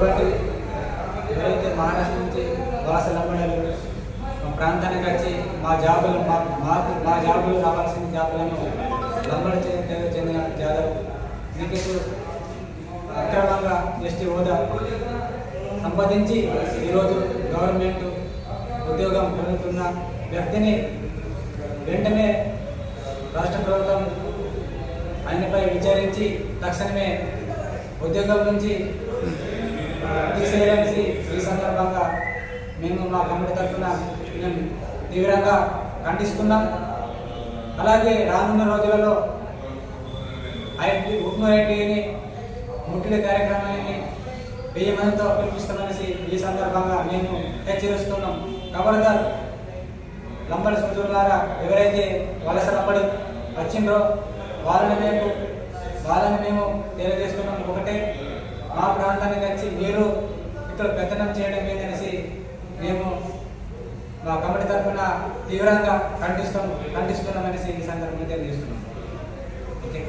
ఇటువంటి ఎవరైతే మహారాష్ట్ర నుంచి వలస లంబడలు మా ప్రాంతానికి వచ్చి మా జాబులు మా మాకు మా జాబులు రావాల్సిన జాబులను లంబడి చెందిన చెందిన జాదవ్ నీకు అక్రమంగా ఎస్టీ హోదా సంపాదించి ఈరోజు గవర్నమెంట్ ఉద్యోగం పొందుతున్న వ్యక్తిని వెంటనే రాష్ట్ర ప్రభుత్వం ఆయనపై విచారించి తక్షణమే ఉద్యోగం నుంచి చేయడానికి ఈ సందర్భంగా మేము మా కమిటీ తరఫున మేము తీవ్రంగా ఖండిస్తున్నాం. అలాగే రానున్న రోజులలో ఐటీ ఉప్పు ఐటీని ముట్టిడి కార్యక్రమాన్ని వెయ్యి మందితో పిలిపిస్తామనేసి ఈ సందర్భంగా మేము హెచ్చరిస్తున్నాం. ఖబర్దార్ లంబడి సోదరులారా ఎవరైతే వలస లంబడి వచ్చిండ్రో వాళ్ళని మేము వాళ్ళని మేము తెలియజేస్తున్నాం. ఒకటే మా ప్రాంతానికి వచ్చి మీరు పెత్తనం చేయడం ఏంటనేసి మేము మా కమిటీ తరఫున తీవ్రంగా ఖండిస్తాం ఖండిస్తున్నామనేసి ఈ సందర్భంగా తెలియజేస్తున్నాం ఓకే.